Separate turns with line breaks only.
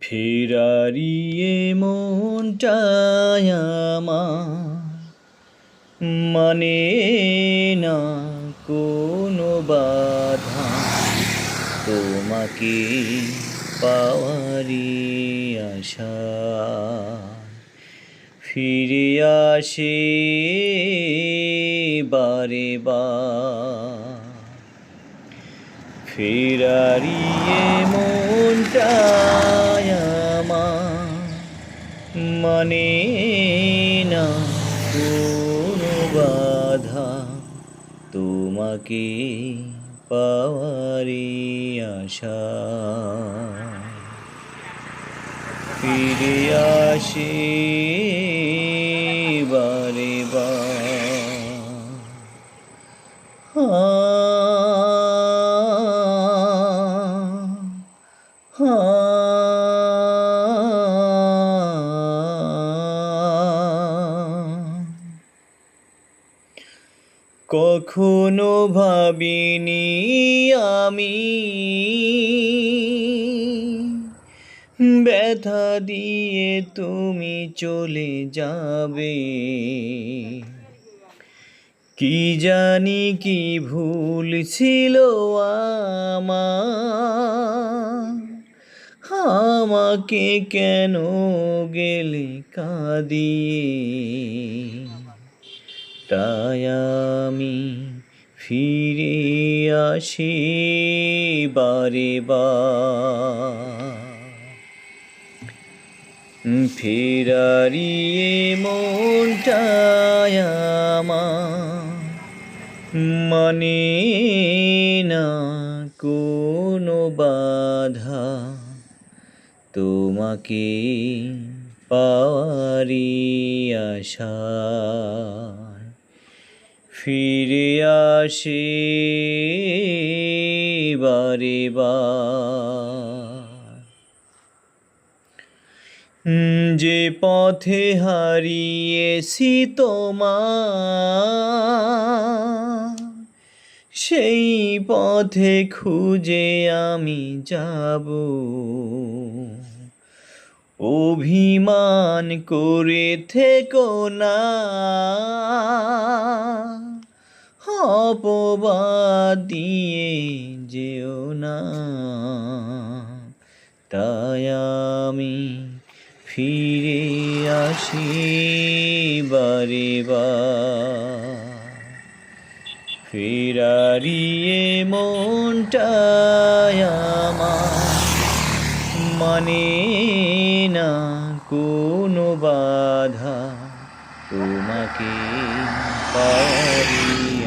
ফেরারিয়ে মনটায় মানে না কোনো বাধা তোমাকে পাওয়ারি আশা। ফিরে আসে বারে বার। ফেরারিয়ে মনটায় মানে না কোনো বাধা তোমাকে পাওয়ারি আশা। ফিরে আসে বারে কখনো ভাবিনি আমি। ব্যথা দিয়ে তুমি চলে যাবে। কি জানি কি ভুল ছিল আমার। আমাকে কেন গেলে কাঁদিয়ে? আমি ফিরে আসি বারে ফেরারিয়ে মনটায় মানে না কোনো বাধা। তোমাকে পাওয়ারি আশা। ফিরে আসে, বারে যে পথে হারিয়েছি তোমার সেই পথে খুঁজে আমি যাব। অভিমান করে থেকো না। অপবাদ দিয়ে যেও না। তাই আমি ফিরে আসি বারে ফেরারিয়ে মনটায় আমার মানে না কোনো বাধা তোমাকে পারি।